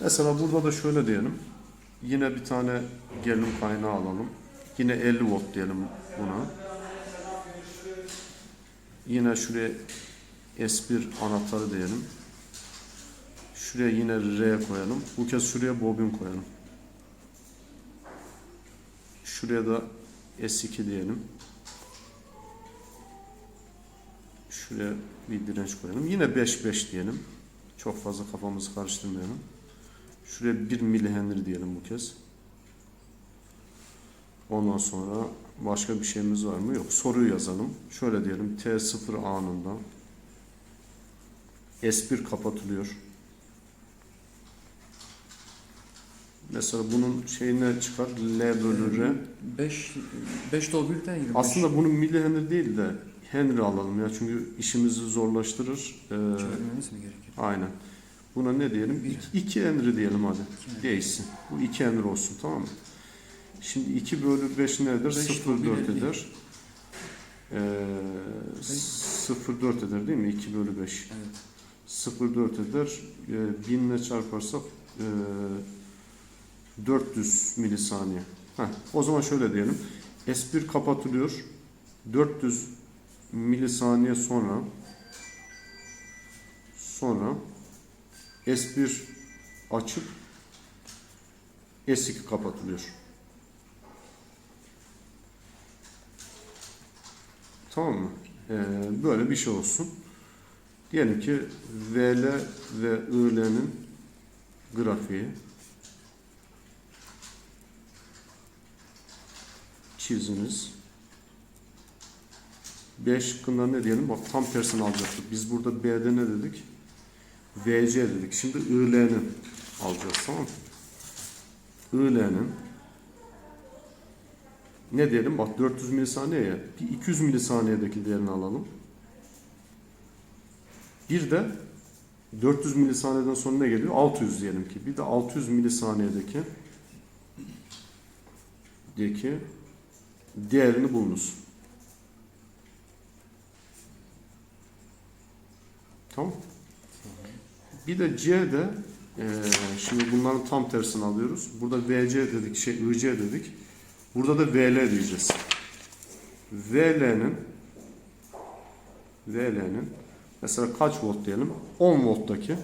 Mesela burada da şöyle diyelim. Yine bir tane gerilim kaynağı alalım. Yine 50 volt diyelim buna. Yine şuraya S1 anahtarı diyelim. Şuraya yine R koyalım. Bu kez şuraya bobin koyalım. Şuraya da S2 diyelim. Şuraya bir direnç koyalım. Yine 5-5 diyelim. Çok fazla kafamızı karıştırmayalım. Şuraya 1 milihenry diyelim bu kez. Ondan sonra başka bir şeyimiz var mı? Yok. Soruyu yazalım. Şöyle diyelim. T0 anında S1 kapatılıyor. Mesela bunun şeyine çıkar. L bölü R. 5 5 dolar birden 25. Aslında bunu milihenry değil de Henry alalım ya. Çünkü işimizi zorlaştırır. Ee, çevirmemiz mi gerekiyor? aynen. Buna ne diyelim? Bir. 2 Henry diyelim hadi. İki. Değişsin. Bu 2 Henry olsun tamam mı? Şimdi 2 bölü 5 nedir? Beş 0,4 bölü elli. eder. Ee, 0,4 eder değil mi? 2 bölü 5. Evet. 0,4 eder. Ee, 1000 ile çarparsak ee, 400 milisaniye. Heh, o zaman şöyle diyelim. S1 kapatılıyor. 400 milisaniye sonra sonra S1 açıp S2 kapatılıyor. Tamam mı? Ee, böyle bir şey olsun. Diyelim ki VL ve IL'nin grafiği çiziniz. 5 şıkkında ne diyelim? Bak tam tersini alacaktık. Biz burada B'de ne dedik? VC dedik. Şimdi IL'nin alacağız tamam mı? IL'nin ne diyelim? Bak 400 milisaniye ya. Bir 200 milisaniyedeki değerini alalım. Bir de 400 milisaniyeden sonra ne geliyor? 600 diyelim ki. Bir de 600 milisaniyedeki deki değerini bulunuz. Tamam. Bir de C'de eee şimdi bunların tam tersini alıyoruz. Burada VC dedik, şey IC dedik. Burada da VL diyeceğiz. VL'nin VL'nin mesela kaç volt diyelim? 10 volttaki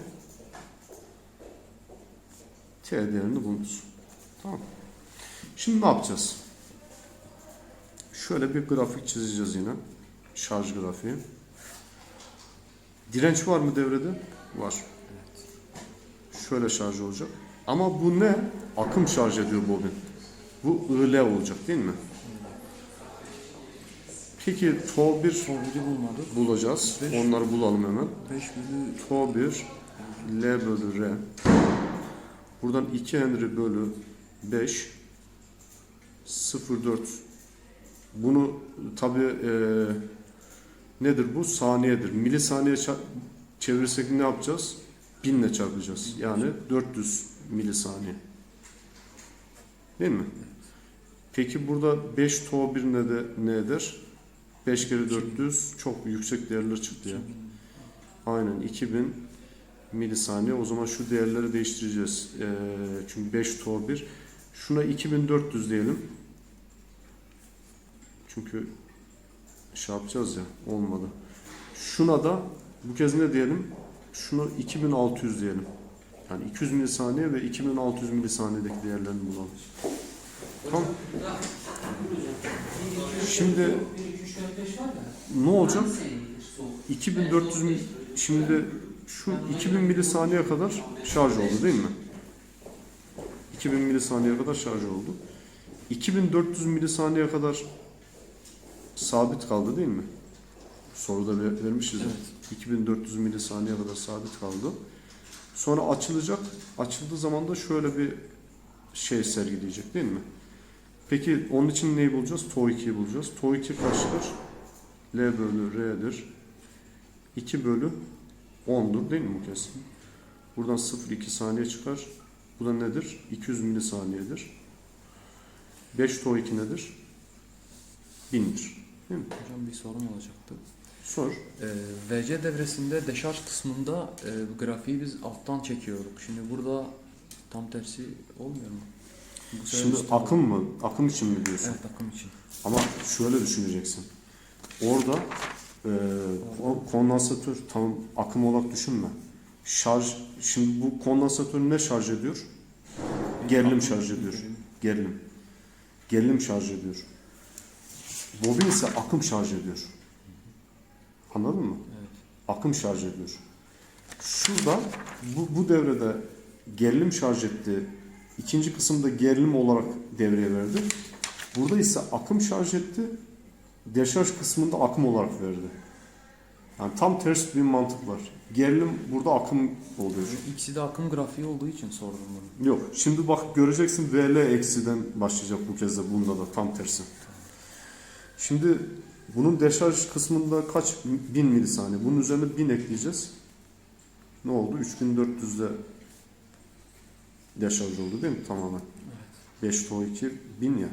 T değerini bulunuz. Tamam. Şimdi ne yapacağız? Şöyle bir grafik çizeceğiz yine. Şarj grafiği. Direnç var mı devrede? Var. Şöyle şarj olacak. Ama bu ne? Akım şarj ediyor bobin. Bu IL olacak değil mi? Peki TO1 Soğucu bulmadık. bulacağız. Beş. Onları bulalım hemen. 5 bölü TO1 L bölü R. Buradan 2 Henry bölü 5 0.4 bunu tabi nedir bu? Saniyedir. Milisaniye çevirirsek ne yapacağız? 1000 ile çarpacağız. Yani 400 milisaniye. Değil mi? Peki burada 5 TO1 ne, de, ne eder? 5 kere 400 çok yüksek değerler çıktı ya. Aynen 2000 milisaniye. O zaman şu değerleri değiştireceğiz. Ee, çünkü 5 to 1. Şuna 2400 diyelim. Çünkü şey yapacağız ya olmadı. Şuna da bu kez ne diyelim? Şunu 2600 diyelim. Yani 200 milisaniye ve 2600 milisaniyedeki değerlerini bulalım. Tamam. Şimdi ne olacak? 2400 mil, şimdi şu 2000 milisaniye kadar şarj oldu değil mi? 2000 milisaniye kadar şarj oldu. 2400 milisaniye kadar sabit kaldı değil mi? Soruda ver- vermişiz ya. 2400 milisaniye kadar sabit kaldı. Sonra açılacak. Açıldığı zaman da şöyle bir şey sergileyecek değil mi? Peki onun için neyi bulacağız? TO2'yi bulacağız. TO2 kaçtır? L bölü R'dir. 2 bölü 10'dur değil mi bu kez? Buradan 0,2 saniye çıkar. Bu da nedir? 200 milisaniyedir. 5 TO2 nedir? 1000'dir. Değil mi? Hocam bir sorum olacaktı. Sor. Ee, VC devresinde deşarj kısmında e, bu grafiği biz alttan çekiyorduk. Şimdi burada Tam tersi olmuyor mu? Bu Şimdi akım mı? Akım için mi diyorsun? Evet akım için. Ama şöyle düşüneceksin. Orada e, o kondansatör tam akım olarak düşünme. Şarj, şimdi bu kondansatör ne şarj ediyor? Gerilim şarj ediyor. Gerilim. Gerilim şarj ediyor. Bobin ise akım şarj ediyor. Anladın mı? Evet. Akım şarj ediyor. Şurada bu, bu devrede gerilim şarj etti. İkinci kısımda gerilim olarak devreye verdi. Burada ise akım şarj etti. Deşarj kısmında akım olarak verdi. Yani tam ters bir mantık var. Gerilim burada akım oluyor. İkisi de akım grafiği olduğu için sordum bunu. Yok. Şimdi bak göreceksin VL eksiden başlayacak bu kez de bunda da tam tersi. Şimdi bunun deşarj kısmında kaç bin milisaniye? Bunun üzerine 1000 ekleyeceğiz. Ne oldu? 3400'de deşarj oldu değil mi tamamen? 5 to 2 1000 ya.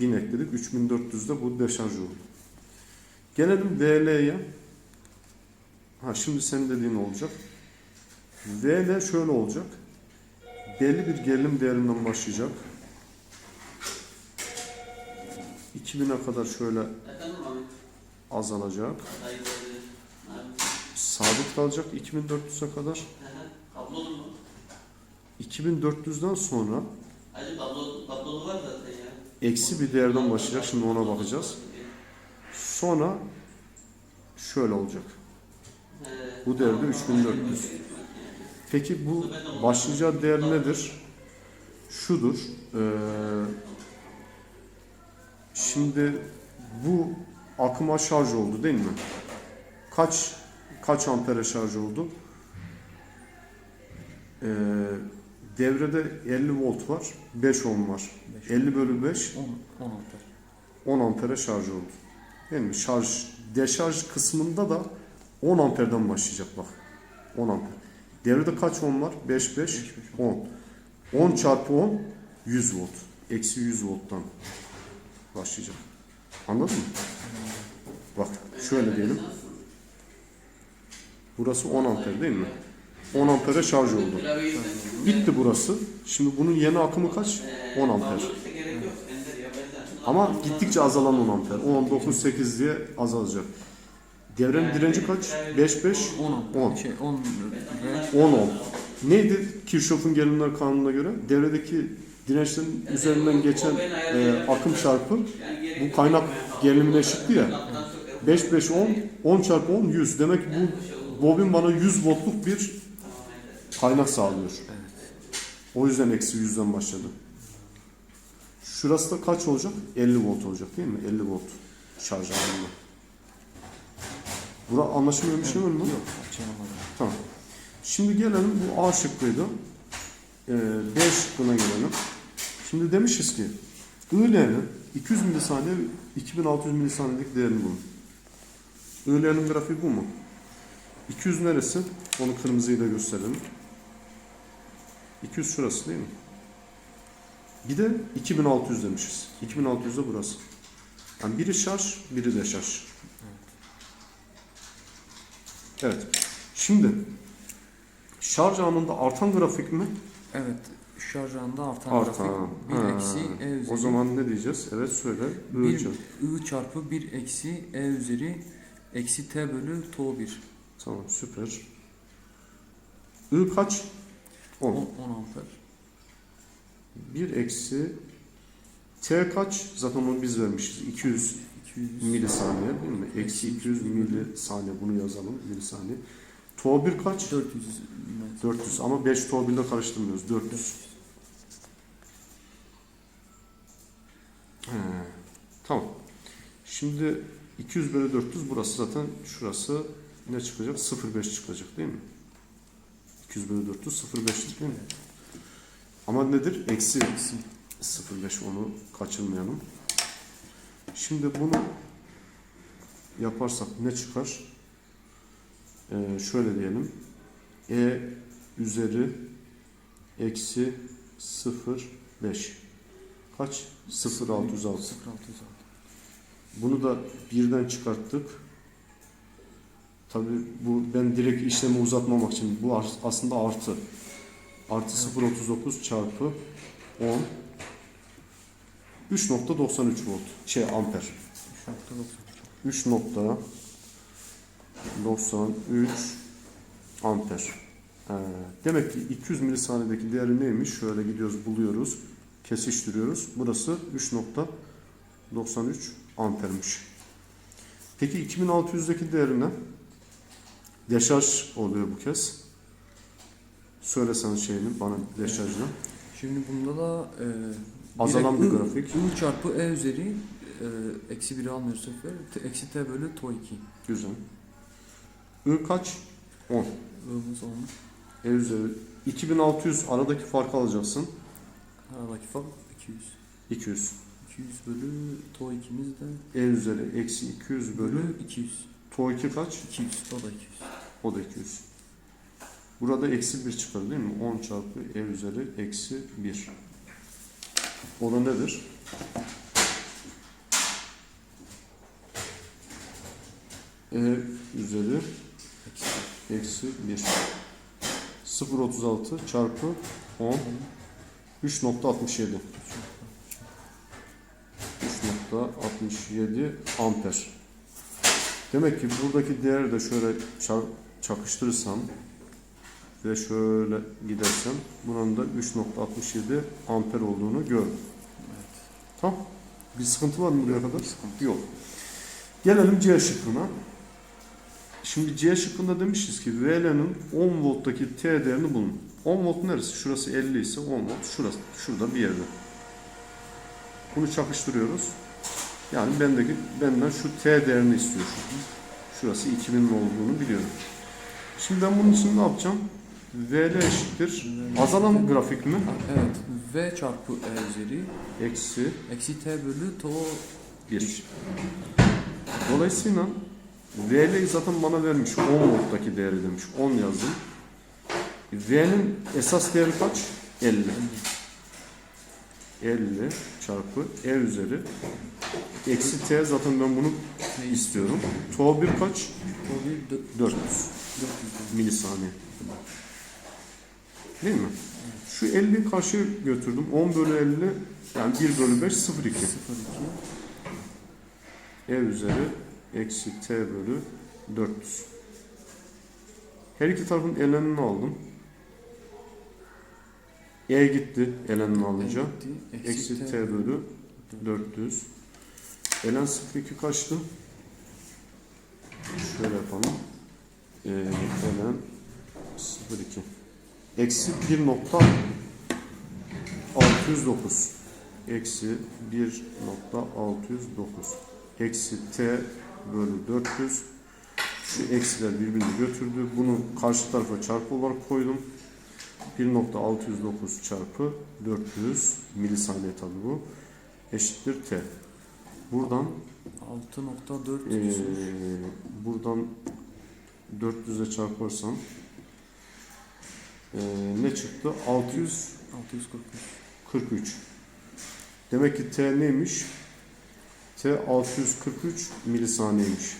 1000 ekledik. 3400'de bu deşarj oldu. Gelelim VL'ye. Ha şimdi senin dediğin olacak. VL şöyle olacak. Belli bir gerilim değerinden başlayacak. 2000'e kadar şöyle? Azalacak. Sabit kalacak 2400'e kadar. Kablolu mu? 2400'den sonra eksi bir değerden başlayacak. Şimdi ona bakacağız. Sonra şöyle olacak. Bu değerde 3400. Peki bu başlayacağı değer nedir? Şudur. Ee, şimdi bu akıma şarj oldu değil mi? Kaç kaç ampere şarj oldu? Ee, devrede 50 volt var, 5 ohm var. 50 bölü 5 10, 10 amper. 10 ampere şarj oldu. Değil mi? Şarj, deşarj kısmında da 10 amperden başlayacak bak. 10 amper. Devrede kaç ohm var? 5, 5, 10. 10 çarpı 10, 100 volt. Eksi 100 volttan başlayacak. Anladın mı? Bak şöyle diyelim. Burası 10 amper değil mi? 10 ampere şarj oldu. Bitti burası. Şimdi bunun yeni akımı kaç? 10 amper. Ama gittikçe azalan 10 amper. 10, 9, 8 diye azalacak. Devrenin direnci kaç? 5, 5, 10 amper. 10. Şey 10 ve 10 ohm. Neydi Kirchhoff'un gerilimler kanununa göre? Devredeki dirençlerin üzerinden geçen e, akım çarpı bu kaynak gerilimine eşitti ya. 5, 5, 10, 10 çarpı 10, 100. Demek ki bu bobin bana 100 voltluk bir kaynak sağlıyor. O yüzden eksi 100'den başladı. Şurası da kaç olacak? 50 volt olacak değil mi? 50 volt şarj anında. Bura anlaşılmıyor bir şey var mı? Yok. Tamam. Şimdi gelelim bu A şıkkıydı. Ee, B şıkkına gelelim. Şimdi demişiz ki IL'nin 200 milisaniye 2600 milisaniyelik değerini bulun. IL'nin grafiği bu mu? 200 neresi? Onu kırmızıyla gösterelim. 200 şurası değil mi? Bir de 2600 demişiz. 2600 de burası. Yani biri şarj, biri de şarj. Evet. Şimdi şarj anında artan grafik mi? Evet. Şarj anında artan, Artan. grafik. 1 Ha. eksi e üzeri. O zaman ne diyeceğiz? Evet söyle. I 1 çarpı. I çarpı 1 eksi e üzeri eksi t bölü to 1. Tamam süper. I kaç? 10, 10. 10 amper. 1 eksi T kaç? Zaten onu biz vermişiz. 200 200 milisaniye değil mi? Eksi 200 milisaniye. Bunu yazalım. Milisaniye. To 1 kaç? 400 metre. 400 ama 5 to 1 ile karıştırmıyoruz. 400. He, tamam. Şimdi 200 bölü 400 burası zaten şurası ne çıkacak? 0,5 çıkacak değil mi? 200 bölü 400 0,5 değil mi? Ama nedir? Eksi Eksi. 0,5 onu kaçırmayalım. Şimdi bunu yaparsak ne çıkar? Ee, şöyle diyelim. E üzeri eksi 0,5 kaç? 0,606. 0606. Bunu da birden çıkarttık. Tabi bu ben direkt işlemi uzatmamak için bu as- aslında artı. artı 0.39 çarpı 10 3.93 volt şey amper 3.93. 3.93 amper. Ee, demek ki 200 milisaniyedeki değeri neymiş? Şöyle gidiyoruz buluyoruz. Kesiştiriyoruz. Burası 3.93 ampermiş. Peki 2600'deki değeri ne? Deşarj oluyor bu kez. Söylesen şeyini bana deşarjını. Şimdi bunda da e, Azalan bir grafik. I çarpı E üzeri e, eksi 1'i almıyoruz sefer. Eksi T bölü to 2. Güzel. I kaç? 10. I'mız 10. E üzeri 2600 aradaki farkı alacaksın. Aradaki fark 200. 200. 200 bölü to 2'miz de E üzeri eksi 200 bölü bölü 200. to 2 kaç? 200. O da 200. O da 200. Burada eksi 1 çıkar değil mi? 10 çarpı e üzeri eksi 1. O da nedir? E üzeri Eksi. eksi 1. 0.36 çarpı 10 3.67 3.67 amper. Demek ki buradaki değeri de şöyle çakıştırırsam ve şöyle gidersem bunun da 3.67 amper olduğunu gördüm. Evet. Tamam. Bir sıkıntı var mı buraya kadar? Sıkıntı. Yok. Gelelim C şıkkına. Şimdi C şıkkında demişiz ki VL'nin 10 volttaki T değerini bulun. 10 volt neresi? Şurası 50 ise 10 volt şurası şurada bir yerde. Bunu çakıştırıyoruz. Yani bendeki benden şu T değerini istiyor. Şurası 2000 olduğunu biliyorum. Şimdi ben bunun için ne yapacağım? VL eşittir. Azalan grafik mi? Evet. V çarpı E üzeri Eksi eksi T bölü to 1. Dolayısıyla VL'yi zaten bana vermiş. 10 volttaki değeri demiş. 10 yazdım. V'nin esas değeri kaç? 50. 50 çarpı E üzeri eksi T zaten ben bunu istiyorum. To 1 kaç? To 1 400. 400 milisaniye. Değil mi? Şu 50'yi karşıya götürdüm. 10 bölü 50 yani 1 bölü 5 0,2. 0 2 E üzeri eksi t bölü 400. Her iki tarafın elenini aldım. E gitti elenini alınca. Eksi t bölü 400. Elen 02 kaçtı? Şöyle yapalım. Ee, elen 02. Eksi 1.609. Eksi 1.609 eksi t bölü 400 şu eksiler birbirini götürdü. Bunu karşı tarafa çarpı olarak koydum. 1.609 çarpı 400 milisaniye tabi bu. Eşittir t. Buradan 6.4 eee buradan 400'e çarparsam eee, ne çıktı? 600 643 43. Demek ki T neymiş? T 643 milisaniyeymiş.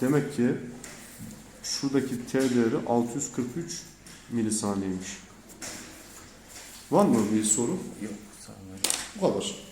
Demek ki şuradaki T değeri 643 milisaniyeymiş. Var mı bir soru? yok sağ olun. Bu kadar.